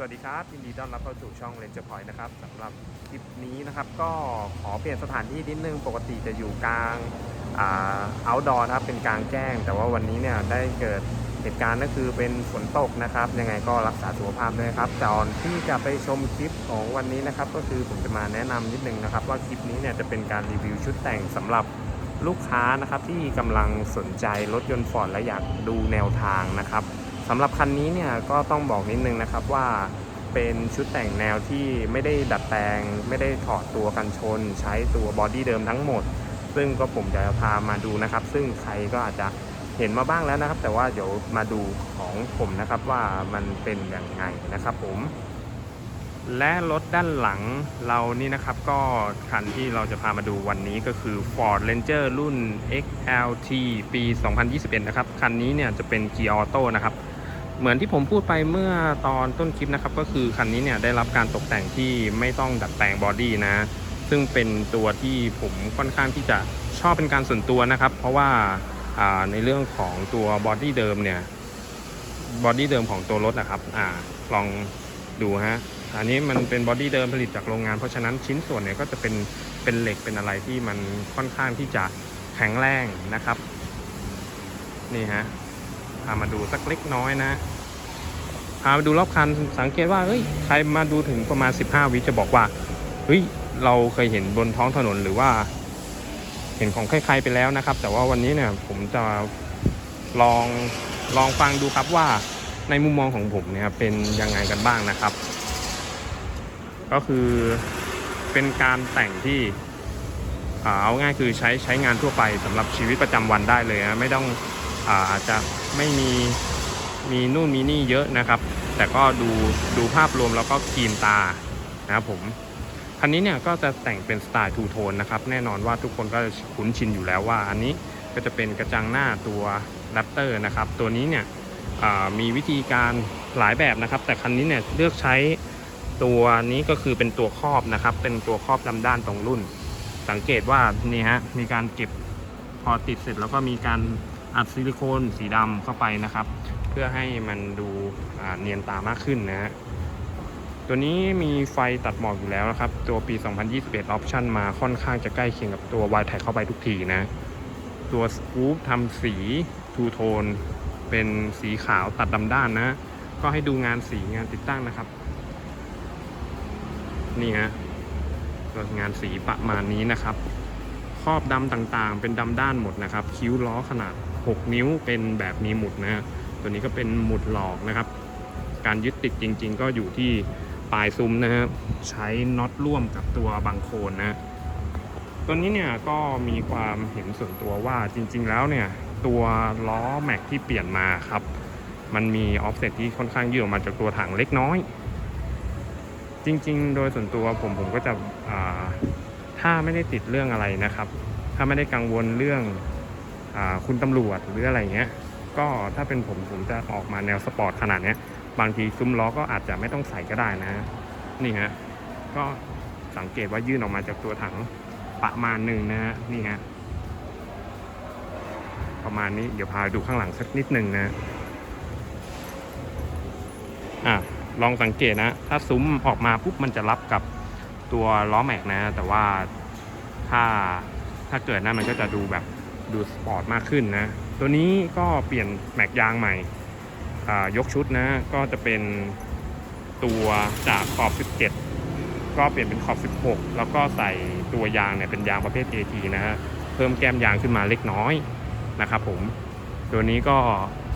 สวัสดีครับยินดีต้อนรับเข้าสู่ช่อง Ranger Point นะครับสำหรับคลิปนี้นะครับ ก็ขอเปลี่ยนสถานที่นิดนึงปกติจะอยู่กลางอ่า outdoor นะครับเป็นกลางแจ้ง แต่ว่าวันนี้เนี่ยได้เกิดเหตุการณ์ก็คือเป็นฝนตกนะครับ ยังไงก็รักษาสุขภาพด้วยครับก่อนที่จะไปชมคลิปของวันนี้นะครับ ก็คือผมจะมาแนะนำนิดนึงนะครับ ว่าคลิปนี้เนี่ยจะเป็นการรีวิวชุดแต่งสำหรับลูกค้านะครับที่กำลังสนใจรถยนต์ฟอร์ดและอยากดูแนวทางนะครับ สำหรับคันนี้เนี่ยก็ต้องบอกนิดนึงนะครับว่าเป็นชุดแต่งแนวที่ไม่ได้ดัดแปลง ไม่ได้ถอดตัวกันชน ใช้ตัวบอดี้เดิมทั้งหมด ซึ่งก็ผมจะพามาดูนะครับ ซึ่งใครก็อาจจะเห็นมาบ้างแล้วนะครับ แต่ว่าเดี๋ยวมาดูของผมนะครับว่ามันเป็นอย่างไงนะครับผมและรถด้านหลังเรานี่นะครับก็คันที่เราจะพามาดูวันนี้ก็คือ Ford Ranger รุ่น XLT ปี 2021 นะครับ คันนี้เนี่ยจะเป็นเกียร์ออโต้นะครับ เหมือนที่ผมพูดไปเมื่อตอนต้นคลิปนะครับ ก็คือคันนี้เนี่ยได้รับการตกแต่งที่ไม่ต้องดัดแปลงบอดี้นะ ซึ่งเป็นตัวที่ผมค่อนข้างที่จะชอบเป็นการส่วนตัวนะครับ เพราะว่าในเรื่องของตัวบอดี้เดิมเนี่ยบอดี้เดิมของตัวรถนะครับอลองดูฮะอันนี้มันเป็นบอดี้เดิมผลิตจากโรงงาน เพราะฉะนั้นชิ้นส่วนเนี่ยก็จะเป็นเป็นเหล็กเป็นอะไรที่มันค่อนข้างที่จะแข็งแรงนะครับ นี่ฮะ พามาดูสักเล็กน้อยนะพามาดูรอบคันสังเกตว่าเฮ้ยใครมาดูถึงประมาณ 15 วิจะบอกว่าเฮ้ยเราเคยเห็นบนท้องถนนหรือว่า เห็นของใครๆไปแล้วนะครับ แต่ว่าวันนี้เนี่ยผมจะลองลองฟังดูครับว่าในมุมมองของผมเนี่ยเป็นยังไงกันบ้างนะครับ ก็คือเป็นการแต่งที่เอาง่ายคือใช้ใช้งานทั่วไปสำหรับชีวิตประจำวันได้เลยนะไม่ต้องอาอาจจะ ไม่มีมีนู่นมีนี่เยอะนะครับ แต่ก็ดูดูภาพรวมแล้วก็คลีนตานะครับผมคันนี้เนี่ยก็จะแต่งเป็นสไตล์ทูโทนนะครับ แน่นอนว่าทุกคนก็จะคุ้นชินอยู่แล้วว่า อันนี้ก็จะเป็นกระจังหน้าตัวแรปเตอร์นะครับ ตัวนี้เนี่ยมีวิธีการหลายแบบนะครับ แต่คันนี้เนี่ยเลือกใช้ตัวนี้ก็คือเป็นตัวครอบนะครับ เป็นตัวครอบลำด้านตรงรุ่น สังเกตว่านี่ฮะมีการเก็บพอติดเสร็จแล้วก็มีการ อัดซิลิโคนสีดำเข้าไปนะครับ เพื่อให้มันดูเนียนตามากขึ้นนะฮะตัวนี้มีไฟตัดหมอกอยู่แล้วนะครับ ตัวปี 2021ออปชันมาค่อนข้างจะใกล้เคียงกับตัว y t แท็เข้าไปทุกทีนะ ตัวสกู๊ปทำสีทูโทนเป็นสีขาวตัดดำด้านนะ ก็ให้ดูงานสีงานติดตั้งนะครับ นี่ฮะตัวงานสีประมาณนี้นะครับ ครอบดำต่างๆ เป็นดำด้านหมดนะครับ คิ้วล้อขนาด 6 นิ้วเป็นแบบมีหมุดนะฮะตัวนี้ก็เป็นหมุดหลอกนะครับ การยึดติดจริง ๆ ก็อยู่ที่ปลายซุ้มนะฮะใช้น็อตร่วมกับตัวบังโคลนนะตัวนี้เนี่ยก็มีความเห็นส่วนตัวว่าจริง ๆ แล้วเนี่ยตัวล้อแม็กที่เปลี่ยนมาครับ มันมีออฟเซตที่ค่อนข้างยืดออกมาจากตัวถังเล็กน้อย จริง ๆ โดยส่วนตัวผมผมก็จะถ้าไม่ได้ติดเรื่องอะไรนะครับ ถ้าไม่ได้กังวลเรื่อง คุณตำรวจหรืออะไรเงี้ย ก็ถ้าเป็นผมผมจะออกมาแนวสปอร์ตขนาดเนี้ย บางทีซุ้มล้อก็อาจจะไม่ต้องใส่ก็ได้นะ นี่ฮะ ก็สังเกตว่ายื่นออกมาจากตัวถังประมาณหนึ่งนะฮะ นี่ฮะ ประมาณนี้ เดี๋ยวพาดูข้างหลังสักนิดหนึ่งนะ อะ ลองสังเกตนะ ถ้าซุ้มออกมาปุ๊บมันจะรับกับตัวล้อแม็กนะ แต่ว่าถ้าถ้าเกิดนะมันก็จะดูแบบ ดูสปอร์ตมากขึ้นนะ ตัวนี้ก็เปลี่ยนแม็กยางใหม่ยกชุดนะ ก็จะเป็นตัวจากขอบ 17 ก็เปลี่ยนเป็นขอบ 16 แล้วก็ใส่ตัวยางเนี่ยเป็นยางประเภท AT นะฮะ เพิ่มแก้มยางขึ้นมาเล็กน้อยนะครับผม ตัวนี้ก็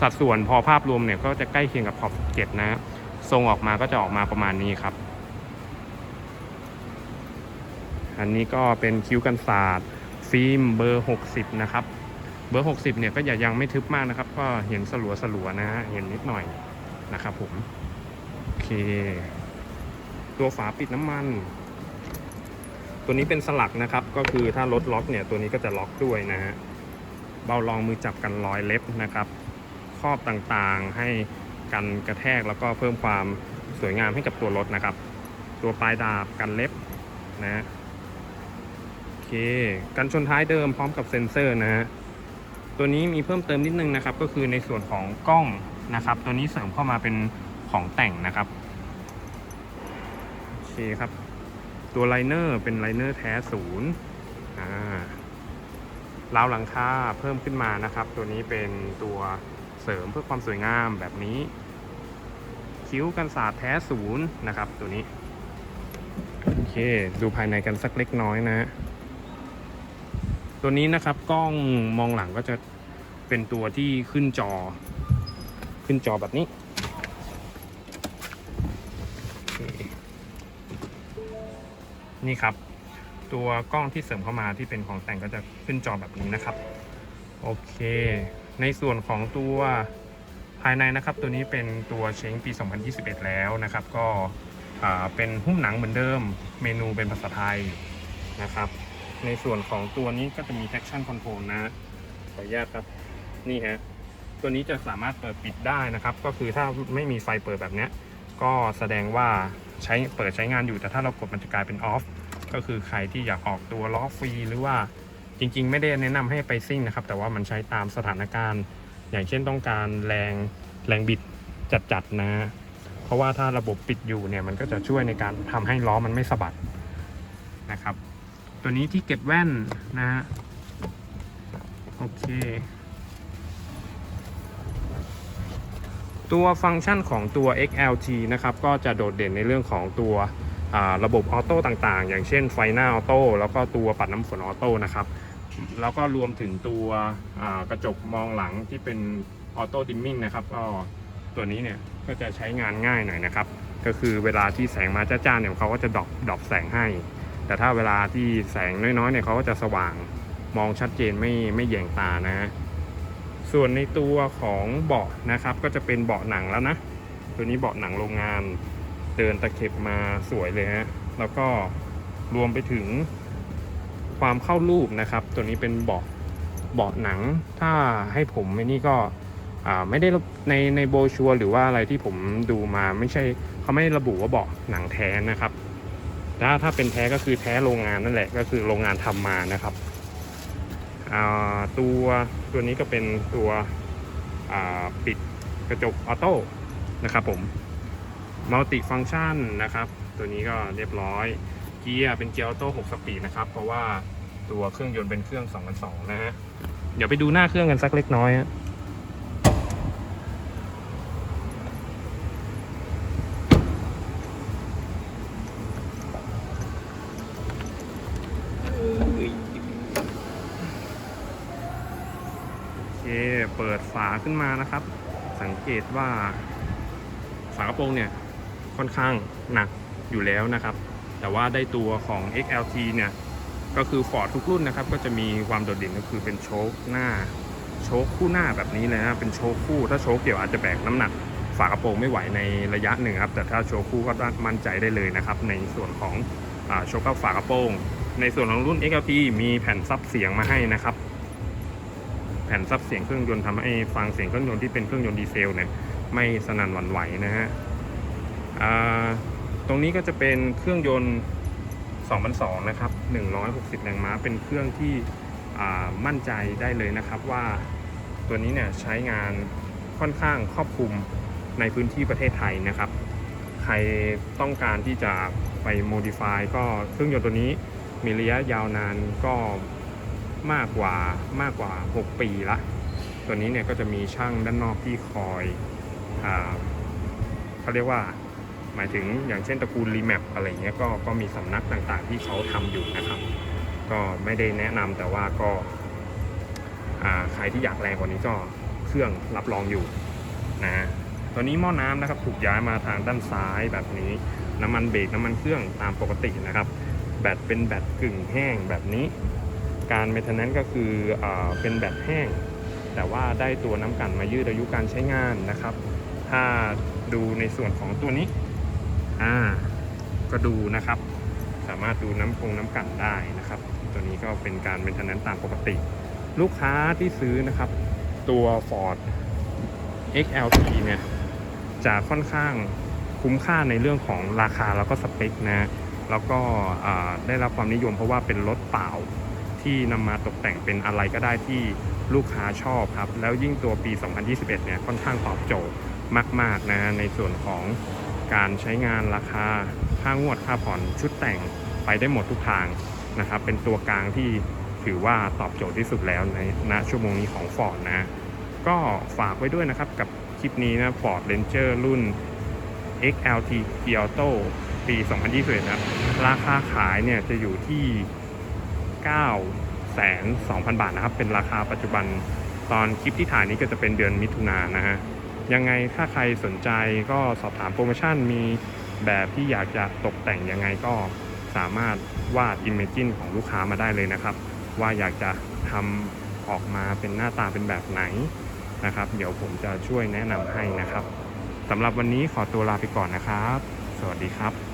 สัดส่วนพอภาพรวมเนี่ยก็จะใกล้เคียงกับขอบ 17 นะทรงออกมาก็จะออกมาประมาณนี้ครับ อันนี้ก็เป็นคิ้วกันศาสตร์ ฟิล์มเบอร์ 60 นะครับ เบอร์ 60 เนี่ยก็อย่ายังไม่ทึบมากนะครับ ก็เห็นสลัวสลัวนะฮะ เห็นนิดหน่อยนะครับผม โอเค ตัวฝาปิดน้ำมัน ตัวนี้เป็นสลักนะครับ ก็คือถ้ารถล็อกเนี่ยตัวนี้ก็จะล็อกด้วยนะฮะ เบารองมือจับกันรอยเล็บนะครับ ครอบต่างๆให้กันกระแทกแล้วก็เพิ่มความสวยงามให้กับตัวรถนะครับ ตัวปลายดาบกันเล็บนะโอ เค กันชนท้ายเดิมพร้อมกับเซ็นเซอร์นะฮะ ตัวนี้มีเพิ่มเติมนิดนึงนะครับ ก็คือในส่วนของกล้องนะครับ ตัวนี้เสริมเข้ามาเป็นของแต่งนะครับ โอเคครับ ตัวไลเนอร์เป็นไลเนอร์แท้ศูนย์อ่าราวหลังคาเพิ่มขึ้นมานะครับ ตัวนี้เป็นตัวเสริมเพื่อความสวยงามแบบนี้ คิ้วกันศาสตร์แท้ศูนย์นะครับ ตัวนี้ โอเค ดูภายในกันสักเล็กน้อยนะฮะ ตัวนี้นะครับกล้องมองหลังก็จะเป็นตัวที่ขึ้นจอ ขึ้นจอแบบนี้ นี่ครับ ตัวกล้องที่เสริมเข้ามาที่เป็นของแต่งก็จะขึ้นจอแบบนี้นะครับ โอเค ในส่วนของตัวภายในนะครับ ตัวนี้เป็นตัวเช้งปี 2021 แล้วนะครับ ก็เป็นหุ้มหนังเหมือนเดิม เมนูเป็นภาษาไทยนะครับ ในส่วนของตัวนี้ก็จะมี traction control นะขออนุญาตครับ นี่ฮะ ตัวนี้จะสามารถเปิดปิดได้นะครับ ก็คือถ้าไม่มีไฟเปิดแบบนี้ก็แสดงว่าใช้เปิดใช้งานอยู่ แต่ถ้าเรากดมันจะกลายเป็นออฟ ก็คือใครที่อยากออกตัวล้อฟรีหรือว่าจริง ๆ ไม่ได้แนะนำให้ไปซิ่งนะครับ แต่ว่ามันใช้ตามสถานการณ์ อย่างเช่นต้องการแรงแรงบิดจัดๆนะ เพราะว่าถ้าระบบปิดอยู่เนี่ยมันก็จะช่วยในการทำให้ล้อมันไม่สะบัดนะครับ ตัวนี้ที่เก็บแว่นนะฮะ โอเค ตัวฟังก์ชันของตัว XLT นะครับ ก็จะโดดเด่นในเรื่องของตัวระบบออโต้ต่างๆ อย่างเช่นไฟหน้าออโต้แล้วก็ตัวปัดน้ำฝนออโต้นะครับ แล้วก็รวมถึงตัวกระจกมองหลังที่เป็นออโต้ดิมมิ่งนะครับ ก็ตัวนี้เนี่ยก็จะใช้งานง่ายหน่อยนะครับ ก็คือเวลาที่แสงมาจ้าๆเนี่ยเขาก็จะดรอปดรอปแสงให้ แต่ถ้าเวลาที่แสงน้อยๆเนี่ยเขาก็จะสว่างมองชัดเจนไม่ไม่แยงตานะฮะส่วนในตัวของเบาะนะครับ ก็จะเป็นเบาะหนังแล้วนะ ตัวนี้เบาะหนังโรงงานเดินตะเข็บมาสวยเลยฮะแล้วก็รวมไปถึงความเข้ารูปนะครับ ตัวนี้เป็นเบาะเบาะหนัง ถ้าให้ผมไอ้นี่ก็ไม่ได้ในในโบชัวหรือว่าอะไรที่ผมดูมาไม่ใช่เขาไม่ระบุว่าเบาะหนังแท้นะครับ ถ้าถ้าเป็นแท้ก็คือแท้โรงงานนั่นแหละก็คือโรงงานทำมานะครับตัวตัวนี้ก็เป็นตัวปิดกระจกออโต้นะครับผมมัลติฟัง c t ชันนะครับ ตัวนี้ก็เรียบร้อยเกียร์เป็นเกียร์ออโต้6สปีดนะครับ เพราะว่าตัวเครื่องยนต์เป็นเครื่อง2002นะฮะเดี๋ยวไปดูหน้าเครื่องกันสักเล็กน้อยฮะาขึ้นมานะครับ สังเกตว่าฝากระโปรงเนี่ยค่อนข้างหนักอยู่แล้วนะครับ แต่ว่าได้ตัวของ XLT เนี่ยก็คือ Ford ทุกรุ่นนะครับ ก็จะมีความโดดเด่นก็คือเป็นโชคหน้าโชคคู่หน้าแบบนี้เลยนะเป็นโชคคู่ถ้าโชคเกี่ยวอาจจะแบกน้ำหนักฝากระโปรงไม่ไหวในระยะหนึ่งครับแต่ถ้าโชคคู่ก็มั่นใจได้เลยนะครับ ในส่วนของอโชคกับฝากระโปรงในส่วนของรุ่น XLT มีแผ่นซับเสียงมาให้นะครับ แผ่นซับเสียงเครื่องยนต์ทำให้ฟังเสียงเครื่องยนต์ที่เป็นเครื่องยนต์ดีเซลเนี่ยไม่สนั่นหวั่นไหวนะฮะตรงนี้ก็จะเป็นเครื่องยนต์2002นะครับ160 แรงม้า เป็นเครื่องที่มั่นใจได้เลยนะครับว่าตัวนี้เนี่ยใช้งานค่อนข้างครอบคลุมในพื้นที่ประเทศไทยนะครับ ใครต้องการที่จะไปโมดิฟายก็เครื่องยนต์ตัวนี้มีระยะยาวนานก็ มากกว่ามากกว่า 6 ปีละ ตัวนี้เนี่ยก็จะมีช่างด้านนอกที่คอยอเขาเรียกว่าหมายถึงอย่างเช่นตระกูลรีแมปอะไรเงี้ยก็ก็มีสำนักต่างๆ ที่เขาทำอยู่นะครับ ก็ไม่ได้แนะนำแต่ว่าก็ใครที่อยากแรงกว่านี้ก็เครื่องรับรองอยู่นะฮะตัวนี้หม้อน้ำนะครับถูกย้ายมาทางด้านซ้ายแบบนี้ น้ำมันเบรกน้ำมันเครื่องตามปกตินะครับ แบตเป็นแบตกึ่งแห้งแบบนี้ การเมนเทนแนนก็คืออเป็นแบตแห้ง แต่ว่าได้ตัวน้ำกันมายืดอายุการใช้งานนะครับ ถ้าดูในส่วนของตัวนี้อ่าก็ดูนะครับ สามารถดูน้ำคงน้ำกันได้นะครับ ตัวนี้ก็เป็นการเป็นทนั้นตามปกติ ลูกค้าที่ซื้อนะครับ ตัว Ford XLT เนี่ยจะค่อนข้างคุ้มค่าในเรื่องของราคาแล้วก็สเปคนะ แล้วก็ได้รับความนิยมเพราะว่าเป็นรถเปล่า ที่นำมาตกแต่งเป็นอะไรก็ได้ที่ลูกค้าชอบครับ แล้วยิ่งตัวปี 2021 เนี่ยค่อนข้างตอบโจทย์มาก ๆ นะในส่วนของการใช้งานราคาค่างวดค่าผ่อนชุดแต่งไปได้หมดทุกทางนะครับ เป็นตัวกลางที่ถือว่าตอบโจทย์ที่สุดแล้วในณชั่วโมงนี้ของ Ford นะ ก็ฝากไว้ด้วยนะครับกับคลิปนี้นะ Ford Ranger รุ่น XLT P Auto ปี 2021นะราคาขายเนี่ยจะอยู่ที่ 9 2 0 0 0 บาทนะครับ เป็นราคาปัจจุบันตอนคลิปที่ถ่ายนี้ก็จะเป็นเดือนมิถุนายนนะฮะ ยังไงถ้าใครสนใจก็สอบถามโปรโมชั่นมีแบบที่อยากจะตกแต่งยังไงก็สามารถวาด Imagine ของลูกค้ามาได้เลยนะครับ ว่าอยากจะทำออกมาเป็นหน้าตาเป็นแบบไหนนะครับ เดี๋ยวผมจะช่วยแนะนำให้นะครับสำหรับวันนี้ขอตัวลาไปก่อนนะครับ สวัสดีครับ